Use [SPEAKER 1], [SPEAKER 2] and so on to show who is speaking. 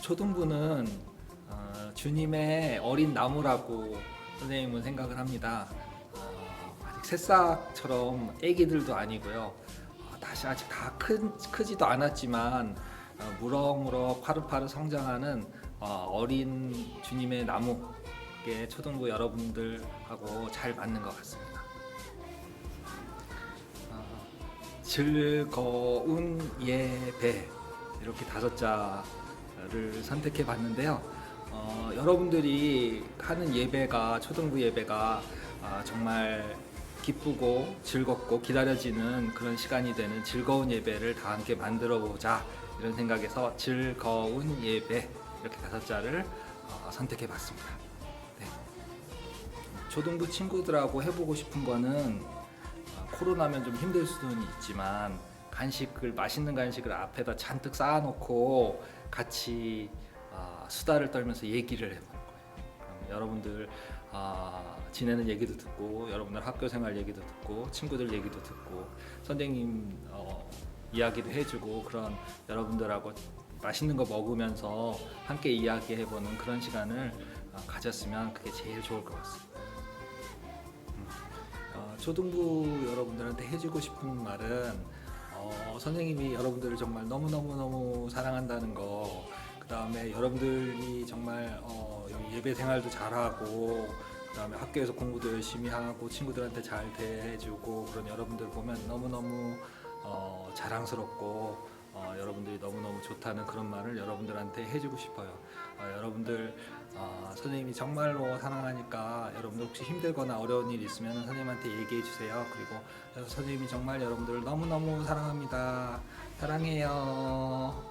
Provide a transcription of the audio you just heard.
[SPEAKER 1] 초등부는 어, 주님의 어린 나무라고 선생님은 생각을 합니다. 어, 아직 새싹처럼 아기들도 아니고요. 어, 다시 아직 다 큰, 크지도 않았지만 어, 무럭무럭 파릇파릇 성장하는 어, 어린 주님의 나무에 초등부 여러분들하고 잘 맞는 것 같습니다. 어, 즐거운 예배 이렇게 다섯 자 를 선택해 봤는데요. 어, 여러분들이 하는 예배가 초등부 예배가 아, 정말 기쁘고 즐겁고 기다려지는 그런 시간이 되는 즐거운 예배를 다 함께 만들어 보자 이런 생각에서 즐거운 예배 이렇게 다섯 자를 어, 선택해 봤습니다. 네. 초등부 친구들하고 해보고 싶은 거는 어, 코로나면 좀 힘들 수는 있지만 간식을 맛있는 간식을 앞에다 잔뜩 쌓아놓고 같이 어, 수다를 떨면서 얘기를 해보는 거예요. 여러분들 어, 지내는 얘기도 듣고 여러분들 학교 생활 얘기도 듣고 친구들 얘기도 듣고 선생님 어, 이야기도 해주고 그런 여러분들하고 맛있는 거 먹으면서 함께 이야기해보는 그런 시간을 어, 가졌으면 그게 제일 좋을 것 같습니다. 어, 초등부 여러분들한테 해주고 싶은 말은 어, 선생님이 여러분들을 정말 너무 너무 너무 사랑한다는 거. 그 다음에 여러분들이 정말 어, 예배 생활도 잘하고 그 다음에 학교에서 공부도 열심히 하고 친구들한테 잘 대해주고 그런 여러분들 보면 너무 너무 어, 자랑스럽고 어, 여러분들이 너무 너무 좋다는 그런 말을 여러분들한테 해주고 싶어요. 어, 여러분들 어, 선생님이 정말로 사랑하니까 여러분들 혹시 힘들거나 어려운 일 있으면 선생님한테 얘기해 주세요. 그리고 선생님이 정말 여러분들을 너무 너무 사랑합니다. 사랑해요.